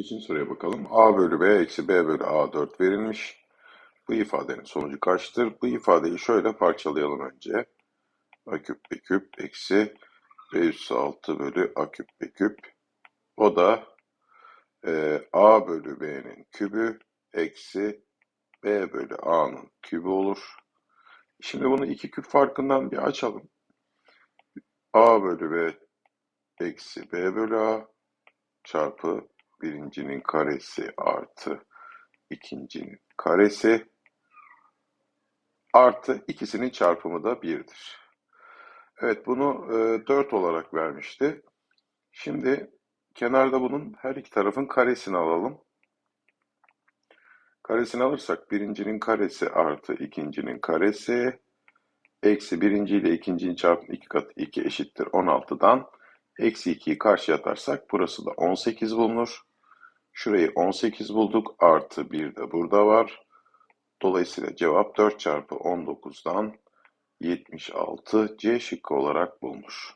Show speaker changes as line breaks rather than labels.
Beşinci soruya bakalım. A bölü B eksi B bölü A 4 verilmiş. Bu ifadenin sonucu kaçtır? Bu ifadeyi şöyle parçalayalım önce. A küp B küp eksi B üssü 6 bölü A küp B küp. O da e, A bölü B'nin kübü eksi B bölü A'nın kübü olur. Şimdi bunu iki küp farkından bir açalım. A bölü B eksi B bölü A çarpı birincinin karesi artı ikincinin karesi artı ikisinin çarpımı da 1'dir. Evet bunu e, 4 olarak vermişti. Şimdi kenarda bunun her iki tarafın karesini alalım. Karesini alırsak birincinin karesi artı ikincinin karesi eksi birinci ile ikincinin çarpımı 2 katı 2 eşittir 16'dan eksi 2'yi karşıya atarsak burası da 18 bulunur. Şurayı 18 bulduk artı 1 de burada var. Dolayısıyla cevap 4 çarpı 19'dan 76 C şıkkı olarak bulmuş.